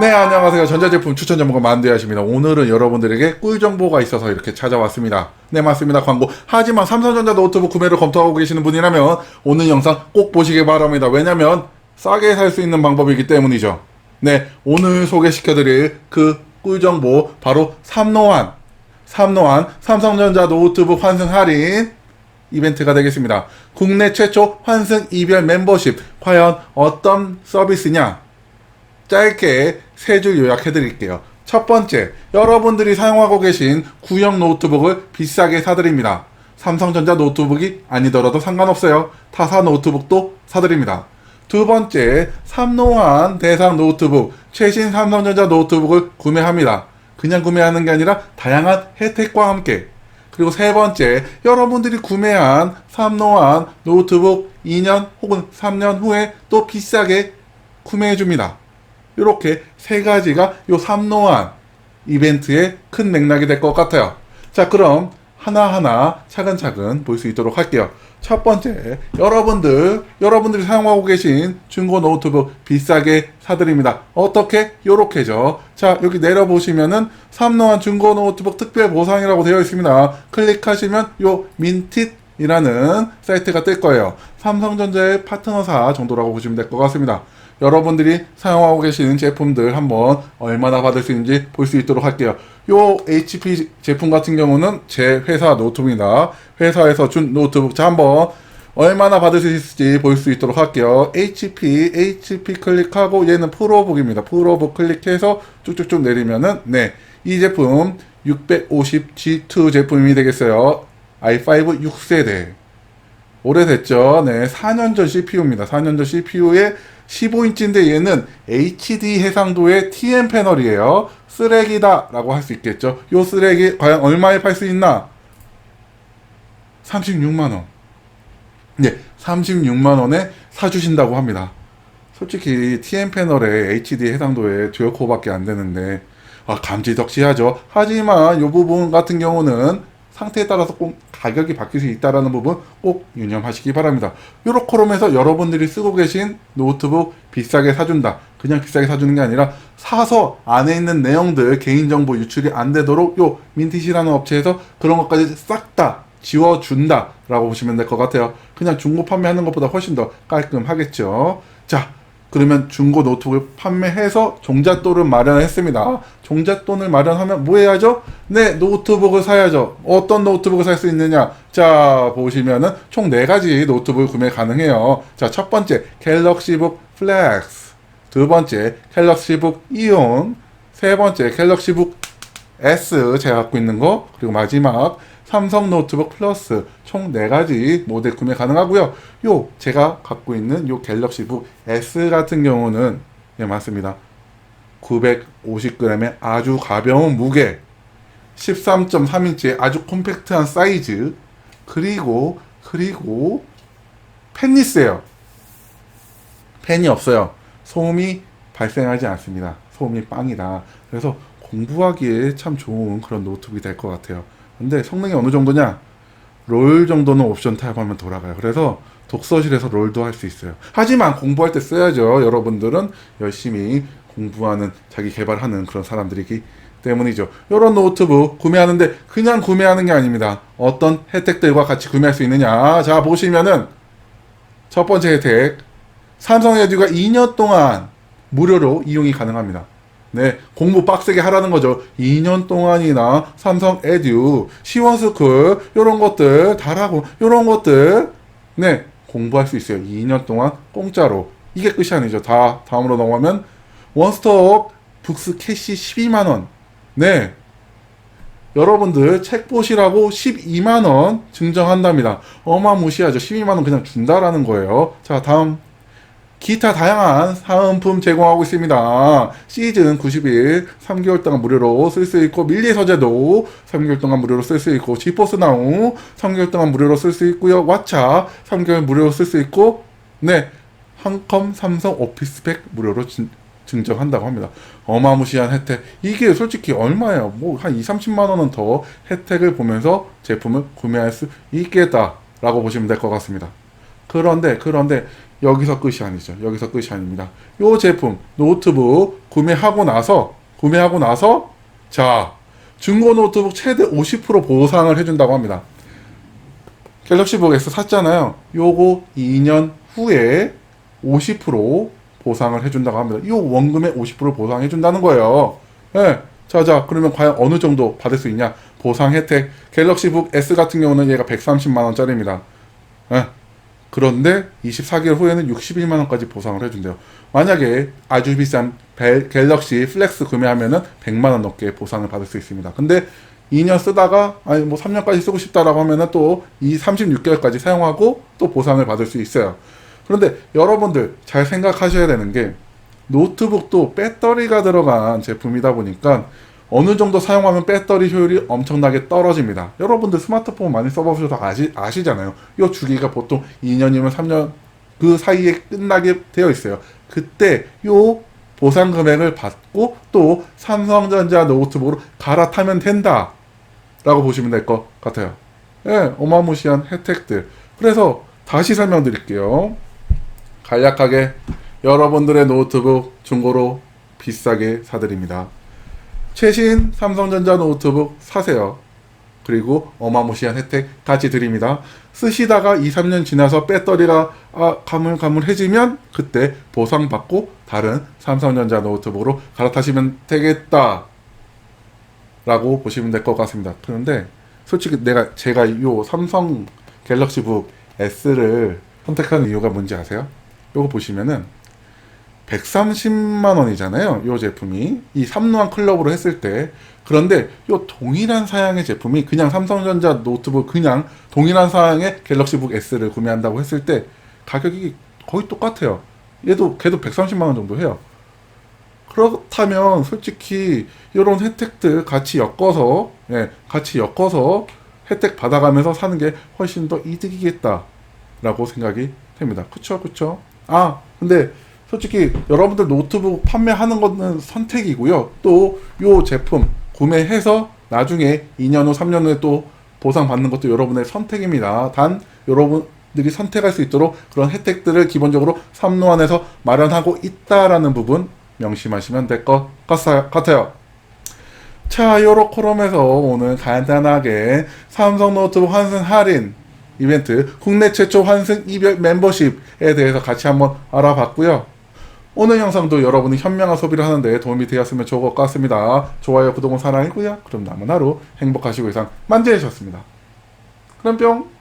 네, 안녕하세요. 전자제품 추천 전문가 만두야십니다. 오늘은 여러분들에게 꿀 정보가 있어서 이렇게 찾아왔습니다. 네, 맞습니다. 광고. 하지만 삼성전자 노트북 구매를 검토하고 계시는 분이라면 오늘 영상 꼭 보시길 바랍니다. 왜냐면 싸게 살 수 있는 방법이기 때문이죠. 네, 오늘 소개시켜드릴 그 꿀 정보 바로 삼노한, 삼노한 삼성전자 노트북 환승 할인 이벤트가 되겠습니다. 국내 최초 환승 이별 멤버십 과연 어떤 서비스냐? 짧게 세 줄 요약해 드릴게요. 첫 번째, 여러분들이 사용하고 계신 구형 노트북을 비싸게 사드립니다. 삼성전자 노트북이 아니더라도 상관없어요. 타사 노트북도 사드립니다. 두 번째, 삼노한 대상 노트북, 최신 삼성전자 노트북을 구매합니다. 그냥 구매하는 게 아니라 다양한 혜택과 함께. 그리고 세 번째, 여러분들이 구매한 삼노한 노트북 2년 혹은 3년 후에 또 비싸게 구매해 줍니다. 이렇게 세 가지가 요 삼노한 이벤트의 큰 맥락이 될 것 같아요. 자, 그럼 하나하나 차근차근 볼 수 있도록 할게요. 첫 번째, 여러분들, 여러분들이 사용하고 계신 중고 노트북 비싸게 사드립니다. 어떻게? 요렇게죠. 자, 여기 내려보시면은 삼노한 중고 노트북 특별 보상이라고 되어 있습니다. 클릭하시면 요 민tit이라는 사이트가 뜰 거예요. 삼성전자의 파트너사 정도라고 보시면 될 것 같습니다. 여러분들이 사용하고 계시는 제품들 한번 얼마나 받을 수 있는지 볼 수 있도록 할게요. 요 HP 제품 같은 경우는 제 회사 노트북입니다. 회사에서 준 노트북. 자, 한번 얼마나 받을 수 있을지 볼 수 있도록 할게요. HP, HP 클릭하고 얘는 프로북입니다. 프로북 클릭해서 쭉쭉쭉 내리면은 네, 이 제품 650G2 제품이 되겠어요. i5 6세대. 오래됐죠. 네, 4년 전 CPU입니다. 4년 전 CPU에 15인치인데 얘는 HD 해상도의 TN 패널이에요. 쓰레기다 라고 할 수 있겠죠. 요 쓰레기 과연 얼마에 팔 수 있나? 36만 원. 네, 36만 원에 사주신다고 합니다. 솔직히 TN 패널에 HD 해상도에 듀얼 코어밖에 안 되는데 아, 감지덕지하죠. 하지만 이 부분 같은 경우는 상태에 따라서 꼭 가격이 바뀔 수 있다라는 부분 꼭 유념하시기 바랍니다. 요렇게롬해서 여러분들이 쓰고 계신 노트북 비싸게 사준다. 그냥 비싸게 사주는 게 아니라 사서 안에 있는 내용들 개인정보 유출이 안 되도록 요 민티시라는 업체에서 그런 것까지 싹 다 지워준다 라고 보시면 될 것 같아요. 그냥 중고 판매하는 것보다 훨씬 더 깔끔하겠죠. 자, 그러면 중고 노트북을 판매해서 종잣돈을 마련했습니다. 종잣돈을 마련하면 뭐 해야죠? 네, 노트북을 사야죠. 어떤 노트북을 살 수 있느냐? 자, 보시면은 총네 가지 노트북 구매 가능해요. 자, 첫 번째, 갤럭시북 플렉스. 두 번째, 갤럭시북 이온. 세 번째, 갤럭시북 S 제가 갖고 있는 거. 그리고 마지막, 삼성 노트북 플러스 총 4가지 모델 구매 가능하고요. 요 제가 갖고 있는 요 갤럭시북 S 같은 경우는 예 맞습니다. 950g의 아주 가벼운 무게 13.3인치의 아주 콤팩트한 사이즈 그리고 그리고 펜이 세요. 펜이 없어요. 소음이 발생하지 않습니다. 소음이 빵이다. 그래서 공부하기에 참 좋은 그런 노트북이 될 것 같아요. 근데 성능이 어느 정도냐? 롤 정도는 옵션 타입하면 돌아가요. 그래서 독서실에서 롤도 할 수 있어요. 하지만 공부할 때 써야죠. 여러분들은 열심히 공부하는 자기 개발하는 그런 사람들이기 때문이죠. 이런 노트북 구매하는데 그냥 구매하는 게 아닙니다. 어떤 혜택들과 같이 구매할 수 있느냐? 자 보시면은 첫 번째 혜택 삼성 에듀가 2년 동안 무료로 이용이 가능합니다. 네, 공부 빡세게 하라는 거죠. 2년 동안이나 삼성 에듀, 시원스쿨, 요런 것들, 다라고, 요런 것들, 네, 공부할 수 있어요. 2년 동안 공짜로. 이게 끝이 아니죠. 다, 다음으로 넘어가면, 원스톱 북스 캐시 12만 원. 네. 여러분들 책 보시라고 12만 원 증정한답니다. 어마무시하죠. 12만 원 그냥 준다라는 거예요. 자, 다음. 기타 다양한 사은품 제공하고 있습니다. 시즌 90일 3개월 동안 무료로 쓸 수 있고 밀리 서재도 3개월 동안 무료로 쓸 수 있고 지포스 나우 3개월 동안 무료로 쓸 수 있고요. 왓챠 3개월 무료로 쓸 수 있고 네 한컴 삼성 오피스팩 무료로 진, 증정한다고 합니다. 어마무시한 혜택. 이게 솔직히 얼마예요? 뭐 한 2, 30만 원은 더 혜택을 보면서 제품을 구매할 수 있겠다라고 보시면 될 것 같습니다. 그런데 그런데 여기서 끝이 아니죠. 여기서 끝이 아닙니다. 요 제품 노트북 구매하고 나서 구매하고 나서 자 중고 노트북 최대 50% 보상을 해준다고 합니다. 갤럭시북 S 샀잖아요. 요거 2년 후에 50% 보상을 해준다고 합니다. 이 원금의 50% 보상해준다는 거예요. 예. 자, 자, 그러면 과연 어느 정도 받을 수 있냐? 보상 혜택. 갤럭시북 S 같은 경우는 얘가 130만원짜리입니다. 예. 그런데 24개월 후에는 61만 원까지 보상을 해준대요. 만약에 아주 비싼 벨- 갤럭시 플렉스 구매하면은 100만 원 넘게 보상을 받을 수 있습니다. 근데 2년 쓰다가 아니 뭐 3년까지 쓰고 싶다라고 하면은 또 이 36개월까지 사용하고 또 보상을 받을 수 있어요. 그런데 여러분들 잘 생각하셔야 되는 게 노트북도 배터리가 들어간 제품이다 보니까 어느 정도 사용하면 배터리 효율이 엄청나게 떨어집니다. 여러분들 스마트폰 많이 써보셔서 아시, 아시잖아요. 이 주기가 보통 2년이면 3년 그 사이에 끝나게 되어 있어요. 그때 요 보상 금액을 받고 또 삼성전자 노트북으로 갈아타면 된다. 라고 보시면 될 것 같아요. 예, 어마무시한 혜택들. 그래서 다시 설명드릴게요. 간략하게 여러분들의 노트북 중고로 비싸게 사드립니다. 최신 삼성전자 노트북 사세요. 그리고 어마무시한 혜택 같이 드립니다. 쓰시다가 2, 3년 지나서 배터리가 아, 가물가물해지면 그때 보상받고 다른 삼성전자 노트북으로 갈아타시면 되겠다. 라고 보시면 될 것 같습니다. 그런데 솔직히 내가 제가 이 삼성 갤럭시북 S를 선택한 이유가 뭔지 아세요? 요거 보시면은 130만 원이잖아요. 요 제품이 이 삼루한 클럽으로 했을 때 그런데 요 동일한 사양의 제품이 그냥 삼성전자 노트북 그냥 동일한 사양의 갤럭시북 S를 구매한다고 했을 때 가격이 거의 똑같아요. 얘도 걔도 130만 원 정도 해요. 그렇다면 솔직히 이런 혜택들 같이 엮어서 예, 같이 엮어서 혜택 받아가면서 사는 게 훨씬 더 이득이겠다라고 생각이 됩니다. 그쵸 그쵸? 아 근데 솔직히 여러분들 노트북 판매하는 거는 선택이고요. 또 요 제품 구매해서 나중에 2년 후, 3년 후에 또 보상 받는 것도 여러분의 선택입니다. 단 여러분들이 선택할 수 있도록 그런 혜택들을 기본적으로 삼노안에서 마련하고 있다라는 부분 명심하시면 될 것 같아요. 자, 요렇게롬에서 오늘 간단하게 삼성 노트북 환승 할인 이벤트 국내 최초 환승 이별 멤버십에 대해서 같이 한번 알아봤고요. 오늘 영상도 여러분이 현명한 소비를 하는데 도움이 되었으면 좋을 것 같습니다. 좋아요, 구독은 사랑이고요. 그럼 남은 하루 행복하시고 이상 만재이셨습니다. 그럼 뿅!